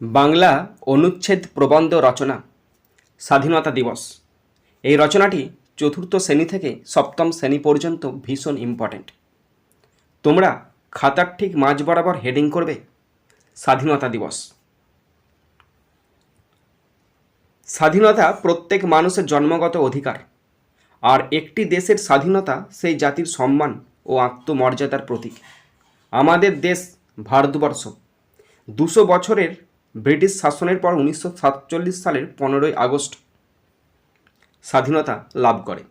বাংলা অনুচ্ছেদ প্রবন্ধ রচনা, স্বাধীনতা দিবস। এই রচনাটি চতুর্থ শ্রেণি থেকে সপ্তম শ্রেণি পর্যন্ত ভীষণ ইম্পর্ট্যান্ট তোমরা খাতার ঠিক মাঝ বরাবর হেডিং করবে, স্বাধীনতা দিবস। স্বাধীনতা প্রত্যেক মানুষের জন্মগত অধিকার, আর একটি দেশের স্বাধীনতা সেই জাতির সম্মান ও আত্মমর্যাদার প্রতীক। আমাদের দেশ ভারতবর্ষ, দুশো বছরের ব্রিটিশ শাসনের পর উনিশশো সাতচল্লিশ সালের পনেরোই আগস্ট স্বাধীনতা লাভ করে।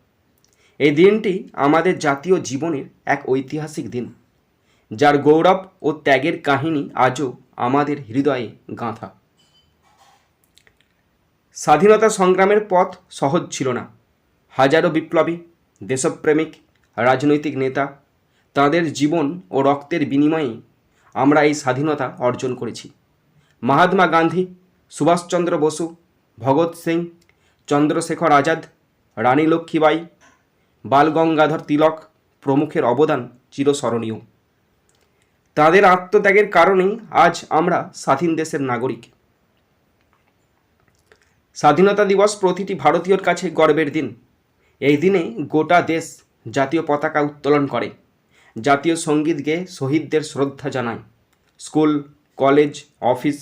এই দিনটি আমাদের জাতীয় জীবনের এক ঐতিহাসিক দিন, যার গৌরব ও ত্যাগের কাহিনী আজও আমাদের হৃদয়ে গাঁথা। স্বাধীনতা সংগ্রামের পথ সহজ ছিল না। হাজারো বিপ্লবী, দেশপ্রেমিক, রাজনৈতিক নেতা তাদের জীবন ও রক্তের বিনিময়ে আমরা এই স্বাধীনতা অর্জন করেছি। মহাত্মা গান্ধী, সুভাষচন্দ্র বসু, ভগৎ সিং, চন্দ্রশেখর আজাদ, রানী লক্ষ্মীবাই বালগঙ্গাধর তিলক প্রমুখের অবদান চিরস্মরণীয়। তাদের আত্মত্যাগের কারণেই আজ আমরা স্বাধীন দেশের নাগরিক। স্বাধীনতা দিবস প্রতিটি ভারতীয়র কাছে গর্বের দিন। এই দিনে গোটা দেশ জাতীয় পতাকা উত্তোলন করে। জাতীয় সংগীত গেয়ে শহীদদের শ্রদ্ধা জানায়। স্কুল কলেজ, অফিস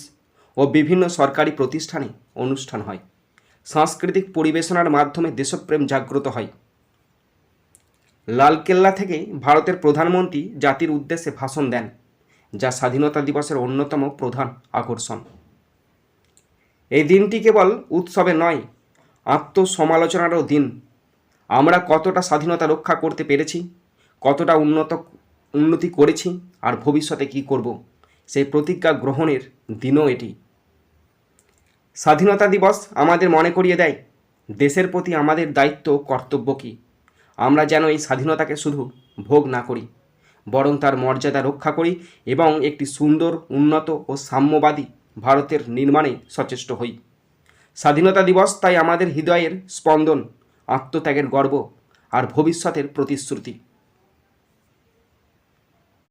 ও বিভিন্ন সরকারি প্রতিষ্ঠানে অনুষ্ঠান হয়। সাংস্কৃতিক পরিবেশনার মাধ্যমে দেশপ্রেম জাগ্রত হয়। লালকেল্লা থেকে ভারতের প্রধানমন্ত্রী জাতির উদ্দেশ্যে ভাষণ দেন, যা স্বাধীনতা দিবসের অন্যতম প্রধান আকর্ষণ। এই দিনটি কেবল উৎসবে নয়, আত্মসমালোচনারও দিন। আমরা কতটা স্বাধীনতা রক্ষা করতে পেরেছি, কতটা উন্নত, উন্নতি করেছি, আর ভবিষ্যতে কী করব? সেই প্রতিজ্ঞা গ্রহণের দিনও এটি। স্বাধীনতা দিবস আমাদের মনে করিয়ে দেয়, দেশের প্রতি আমাদের দায়িত্ব কর্তব্য কী? আমরা যেন এই স্বাধীনতাকে শুধু ভোগ না করি, বরং তার মর্যাদা রক্ষা করি এবং একটি সুন্দর, উন্নত ও সাম্যবাদী ভারতের নির্মাণে সচেষ্ট হই। স্বাধীনতা দিবস তাই আমাদের হৃদয়ের স্পন্দন, আত্মত্যাগের গর্ব আর ভবিষ্যতের প্রতিশ্রুতি।